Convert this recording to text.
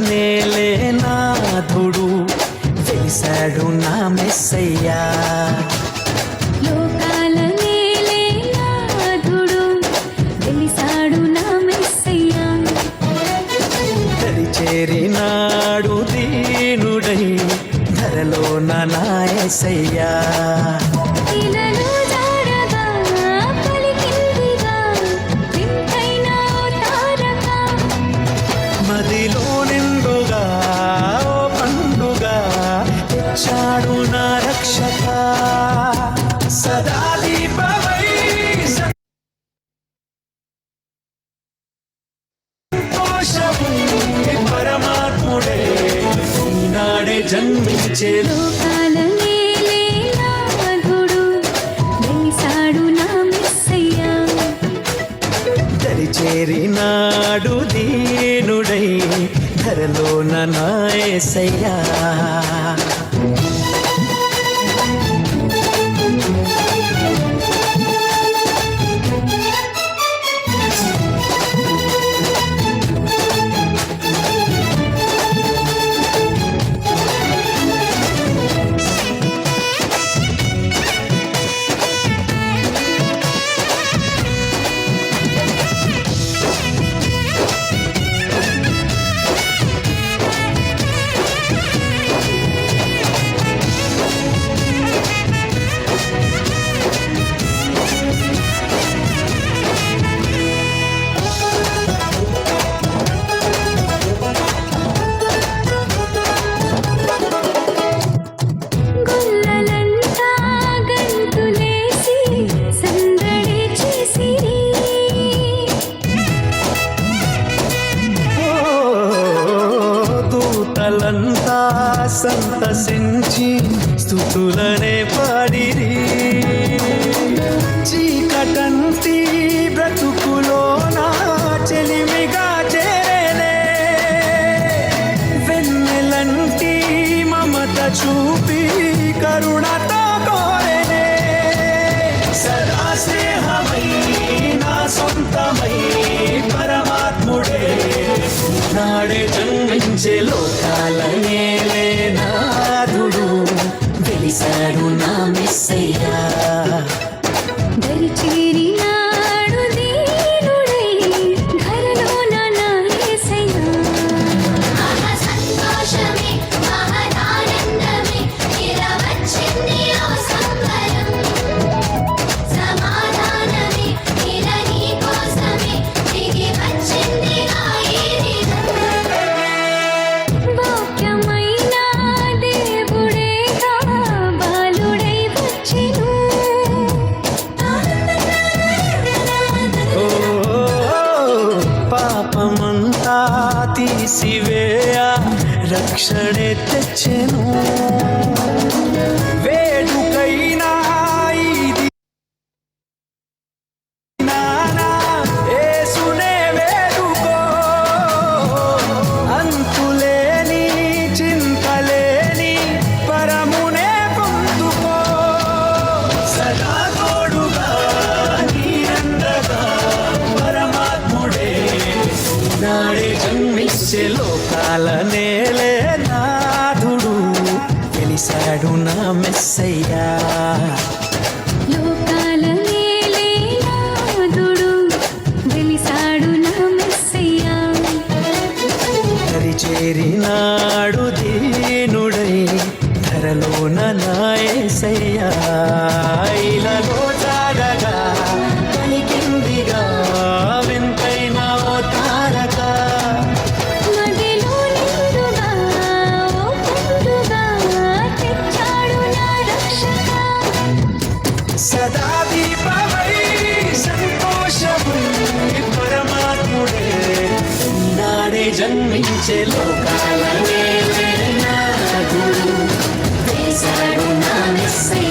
నేలే నాథుడు వేశాడు నా మెస్సయ్యా. చేరినాడు దీనుడై ధరలో నాయసయ్యా జన్మించే చేరినాడు దీనుడై ధరలో నాయసయ్యా సంతసించి స్థుతులనే పాడిరి. చీకటంతి నా చెలిమిగా చేరేనే వెన్నెలంటి మమత చూపి కరుణతో కోరేనే సదా స్నేహమై నా సొంతమై పరమాత్ముడే. నాడే జన్మించే లోకాల రక్షణే తెచ్చెను వేడుకైనా అంతులేని చింతలేని పరమునే పొందుకో. సదా తోడుగా నీరండగా పరమాత్ముడే. నాడే జన్మించే లోకాల నేలే వెలిసాడు నా మెస్సయ్యా. చేరినాడు దీనుడై ధరలోన నాయసయ్యా ఇలలో జన్మించే లోకాలనే వేసాడు నా మెస్సే